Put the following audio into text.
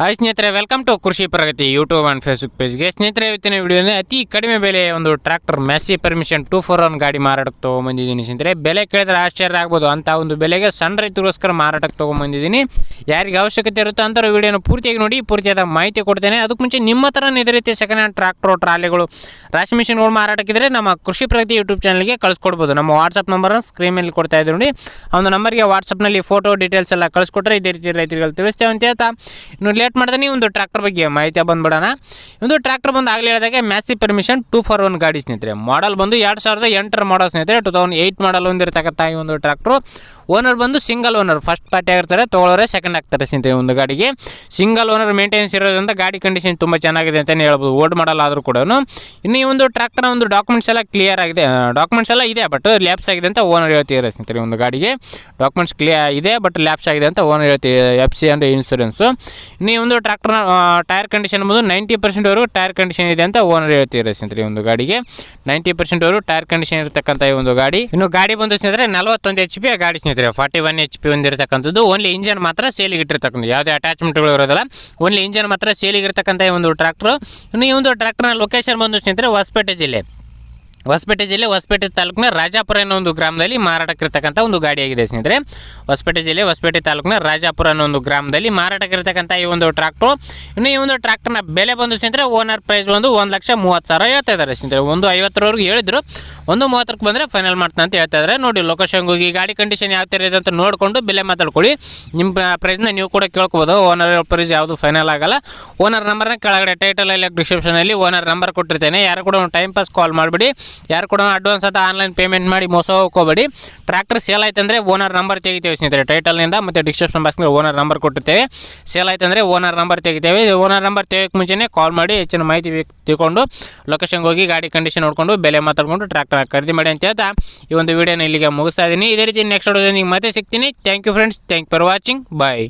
Hi ಸ್ನೇಹಿತರೆ welcome to Krishi Pragati YouTube and Facebook ಪೇಜ್ಗೆ ಸ್ನೇಹಿತರೆ, ಇವತ್ತಿನ ವಿಡಿಯೋನೇ ಅತಿ ಕಡಿಮೆ ಬೆಲೆ ಒಂದು tractor Massey Ferguson two four one ಗಾಡಿ ಮಾರಾಟಕ್ಕೆ ತೊಗೊಂಬಂದಿದ್ದೀನಿ ಸ್ನೇಹಿತರೆ. ಬೆಲೆ ಕೇಳಿದ್ರೆ ಆಶ್ಚರ್ಯ ಆಗ್ಬೋದು. ಅಂತ ಒಂದು ಬೆಲೆಗೆ ಸಣ್ಣ ರೈತರಿಗೋಸ್ಕರ ಮಾರಾಟಕ್ಕೆ ತೊಗೊಂಬಂದಿದ್ದೀನಿ. ಯಾರಿಗೆ ಅವಶ್ಯಕತೆ ಇರುತ್ತೋ ಅಂತ ವಿಡಿಯೋನ ಪೂರ್ತಿಯಾಗಿ ನೋಡಿ, ಪೂರ್ತಿಯಾದ ಮಾಹಿತಿ ಕೊಡ್ತೇನೆ. ಅದಕ್ಕೆ ಮುಂಚೆ ನಿಮ್ಮ ಥರ ಇದೇ ರೀತಿ ಸೆಕೆಂಡ್ ಹ್ಯಾಂಡ್ ಟ್ರ್ಯಾಕ್ಟರ್ ಟ್ರಾಲಿಗಳು, ರಾಶಿ ಮಿಷಿನ್ಗಳು ಮಾರಾಟಕ್ಕಿದ್ರೆ ನಮ್ಮ ಕೃಷಿ ಪ್ರಗತಿ ಯೂಟ್ಯೂಬ್ ಚಾನಲ್ಗೆ ಕಳಿಸ್ಕೊಡ್ಬೋದು. ನಮ್ಮ ವಾಟ್ಸಪ್ ನಂಬರ್ನ ಸ್ಕ್ರೀನ್ ಮೇಲೆ ಕೊಡ್ತಾ ಇದ್ದೀವಿ ನೋಡಿ. ಒಂದು ನಂಬರ್ಗೆ ವಾಟ್ಸಪ್ನಲ್ಲಿ ಫೋಟೋ ಡೀಟೇಲ್ಸ್ ಎಲ್ಲ ಕಳಿಸ್ಕೊಟ್ರೆ ಇದೇ ರೀತಿ ರೈತರಿಗೆ ತಿಳಿಸ್ತೇವೆ ಅಂತ. ಹೇಳ್ತಾ ಇನ್ನು ಲೇಟ್ ಮಾಡ್ದೆ ನೀವು ಒಂದು ಟ್ರ್ಯಾಕ್ಟರ್ ಬಗ್ಗೆ ಮಾಹಿತಿ ಬಂದ್ಬಿಡೋಣ. ಒಂದು ಟ್ರ್ಯಾಕ್ಟರ್ ಬಂದು ಆಗಲಿ ಹೇಳಿದಾಗ Massey permission two four one ಗಾಡಿ ಸ್ನೇಹಿತರೆ. ಮಾಡಲ್ ಬಂದು ಎರಡು ಸಾವಿರದ ಎಂಟರ ಮಾಡಲ್ ಸ್ನೇಹಿತರೆ. ಟೂ ತೌಸಂಡ್ ಏಯ್ಟ್ ಮಾಡಲ್ ಹೊಂದಿರತಕ್ಕಂಥ ಈ ಒಂದು ಟ್ರ್ಯಾಕ್ಟ್ರು ಓನರ್ ಬಂದು ಸಿಂಗಲ್ ಓನರ್ ಫಸ್ಟ್ ಪಾರ್ಟಿ ಆಗಿರ್ತಾರೆ ತೊಗೊಳೋರೆ ಸೆಕೆಂಡ್ ಆಗ್ತಾರೆ ಸ್ನೇಹಿತರೆ ಒಂದು ಗಾಡಿಗೆ. ಸಿಂಗಲ್ ಓನರ್ ಮೇಂಟೆನೆನ್ಸ್ ಇರೋದ್ರಿಂದ ಗಾಡಿ ಕಂಡೀಷನ್ ತುಂಬ ಚೆನ್ನಾಗಿದೆ ಅಂತಲೇ ಹೇಳ್ಬೋದು. ಓಲ್ಡ್ ಮಾಡಲ್ ಆದರೂ ಕೂಡ ಇನ್ನು ಈ ಒಂದು ಟ್ರ್ಯಾಕ್ಟರ್ನ ಒಂದು ಡಾಕ್ಯುಮೆಂಟ್ಸ್ ಎಲ್ಲ ಕ್ಲಿಯರ್ ಆಗಿದೆ. ಡಾಕ್ಯುಮೆಂಟ್ಸ್ ಎಲ್ಲ ಇದೆ ಬಟ್ ಲ್ಯಾಪ್ಸ್ ಆಗಿದೆ ಅಂತ ಓನರ್ ಹೇಳ್ತಿದ್ದಾರೆ ಸ್ನೇಹಿತರೆ ಒಂದು ಗಾಡಿಗೆ. ಡಾಕ್ಯುಮೆಂಟ್ಸ್ ಕ್ಲಿಯರ್ ಇದೆ ಬಟ್ ಲ್ಯಾಪ್ಸ್ ಆಗಿದೆ ಅಂತ ಓನರ್ ಹೇಳ್ತೀವಿ ಎಫ್ ಸಿ ಅಂದರೆ ಇನ್ಶೂರೆನ್ಸು ಈ ಒಂದು ಟ್ರ್ಯಾಕ್ಟರ್ನ ಟೈರ್ ಕಂಡೀಷನ್ ಬಂದು ನೈಂಟಿ ಪರ್ಸೆಂಟ್ವರೆಗೂ ಟೈರ್ ಕಂಡೀಷನ್ ಇದೆ ಅಂತ ಓನರ್ ಹೇಳ್ತಿದ್ದಾರೆ ಸ್ನೇಹಿತರೆ ಈ ಒಂದು ಗಾಡಿಗೆ. ನೈಂಟಿ ಪರ್ಸೆಂಟ್ವರೆಗೂ ಟೈರ್ ಕಂಡೀಷನ್ ಇರತಕ್ಕಂಥ ಈ ಒಂದು ಗಾಡಿ. ಇನ್ನು ಗಾಡಿ ಬಂದು ಸ್ನೇಹಿತರೆ ನಲವತ್ತೊಂದು ಎಚ್ ಪಿ ಗಾಡಿ ಸ್ನೇಹಿತರೆ. ಫಾರ್ಟಿ ಒನ್ ಎಚ್ ಪಿ ಹೊಂದಿರತಕ್ಕಂಥದ್ದು ಓನ್ಲಿ ಇಂಜನ್ ಮಾತ್ರ ಸೇಲಿಗೆ ಇಟ್ಟಿರ್ತಕ್ಕಂಥ ಯಾವುದೇ ಅಟ್ಯಾಚ್ಮೆಂಟ್ಗಳು ಇರೋದಿಲ್ಲ. ಓನ್ಲಿ ಇಂಜನ್ ಮಾತ್ರ ಸೇಲಿಗೆ ಇರತಕ್ಕಂಥ ಈ ಒಂದು ಟ್ರ್ಯಾಕ್ಟರ್ ಇನ್ನು ಈ ಒಂದು ಟ್ರ್ಯಾಕ್ಟರ್ನ ಲೊಕೇಶನ್ ಬಂದು ಸ್ನೇಹಿತರೆ ಹೊಸಪೇಟೆ ಜಿಲ್ಲೆ. ಹೊಸಪೇಟೆ ಜಿಲ್ಲೆ, ಹೊಸಪೇಟೆ ತಾಲೂಕಿನ ರಾಜಾಪುರ ಅನ್ನೋ ಒಂದು ಗ್ರಾಮದಲ್ಲಿ ಮಾರಾಟಕ್ಕಿರ್ತಕ್ಕಂಥ ಒಂದು ಗಾಡಿಯಾಗಿದೆ ಸ್ನೇಹಿತರೆ. ಹೊಸಪೇಟೆ ಜಿಲ್ಲೆ, ಹೊಸಪೇಟೆ ತಾಲೂಕಿನ ರಾಜಾಪುರ ಅನ್ನೋ ಒಂದು ಗ್ರಾಮದಲ್ಲಿ ಮಾರಾಟಕ್ಕಿರ್ತಕ್ಕಂಥ ಈ ಒಂದು ಟ್ರಾಕ್ಟ್ರು ಇನ್ನು ಈ ಒಂದು ಟ್ರಾಕ್ಟರ್ನ ಬೆಲೆ ಬಂದು ಸ್ನೇಹಿತರೆ, ಓನರ್ ಪ್ರೈಸ್ ಬಂದು ಒಂದು ಲಕ್ಷ ಮೂವತ್ತು ಸಾವಿರ ಹೇಳ್ತಾ ಇದ್ದಾರೆ ಸ್ನೇಹಿತರೆ. ಒಂದು ಐವತ್ತರವರೆಗೂ ಹೇಳಿದ್ರು. ಒಂದು ಮೂವತ್ತರಕ್ಕೆ ಬಂದರೆ ಫೈನಲ್ ಮಾಡ್ತಾನೆ ಅಂತ ಹೇಳ್ತಾ ಇದ್ದಾರೆ. ನೋಡಿ ಲೊಕೇಶನ್ಗೆ ಹೋಗಿ, ಗಾಡಿ ಕಂಡೀಷನ್ ಯಾವ ಥರ ಇದೆ ಅಂತ ನೋಡಿಕೊಂಡು ಬೆಲೆ ಮಾತಾಡ್ಕೊಳ್ಳಿ. ನಿಮ್ಮ ಪ್ರೈಸ್ನ ನೀವು ಕೂಡ ಕೇಳ್ಕೊಬೋದು. ಓನರ್ ಪ್ರೈಸ್ ಯಾವುದು ಫೈನಲ್ ಆಗಲ್ಲ. ಓನರ್ ನಂಬರ್ನ ಕೆಳಗಡೆ ಟೈಟಲಲ್ಲಿ ಡಿಸ್ಕ್ರಿಪ್ಷನಲ್ಲಿ ಓನರ್ ನಂಬರ್ ಕೊಟ್ಟಿರ್ತೇನೆ. ಯಾರು ಕೂಡ ಒಂದು ಟೈಮ್ ಪಾಸ್ ಕಾಲ್ ಮಾಡಿಬಿಡಿ. ಯಾರು ಕೂಡ ಅಡ್ವಾನ್ಸ್ ಅಂತ ಆನ್ಲೈನ್ ಪೇಮೆಂಟ್ ಮಾಡಿ ಮೋಸ ಹೋಗ್ಕೋಬೇಡಿ. ಟ್ರ್ಯಾಕ್ಟರ್ ಸೇಲ್ ಆಯ್ತು ಅಂದರೆ ಓನರ್ ನಂಬರ್ ತೆಗಿತೇವೆ ಸ್ನೇಹಿತರೆ. ಟೈಟಲ್ನಿಂದ ಮತ್ತು ಡಿಸ್ಕ್ರಿಪ್ಷನ್ ಬಾಕ್ಸ್ನಲ್ಲಿ ಓನರ್ ನಂಬರ್ ಕೊಟ್ಟಿರ್ತೇವೆ. ಸೇಲ್ ಆಯ್ತು ಅಂದರೆ ಓನರ್ ನಂಬರ್ ತೆಗಿತೇವೆ. ಓನರ್ ನಂಬರ್ ತೆಗೋಕ್ಕೆ ಮುಂಚೆನೇ ಕಾಲ್ ಮಾಡಿ ಹೆಚ್ಚಿನ ಮಾಹಿತಿ ತಿಳ್ಕೊಂಡು ಲೊಕೇಶನ್ಗೆ ಹೋಗಿ ಗಾಡಿ ಕಂಡೀಷನ್ ನೋಡಿಕೊಂಡು ಬೆಲೆ ಮಾತಾಡ್ಕೊಂಡು ಟ್ರ್ಯಾಕ್ಟರ್ ಖರೀದಿ ಮಾಡಿ ಅಂತ ಹೇಳ್ತಾ ಈ ಒಂದು ವೀಡಿಯೋನ ಇಲ್ಲಿಗೆ ಮುಗಿಸ್ತಾ ಇದ್ದೀನಿ. ಇದೇ ರೀತಿ ನೆಕ್ಸ್ಟ್ ವಿಡಿಯೋದಲ್ಲಿ ಮತ್ತೆ ಸಿಗ್ತೀನಿ. Thank you friends thank for watching bye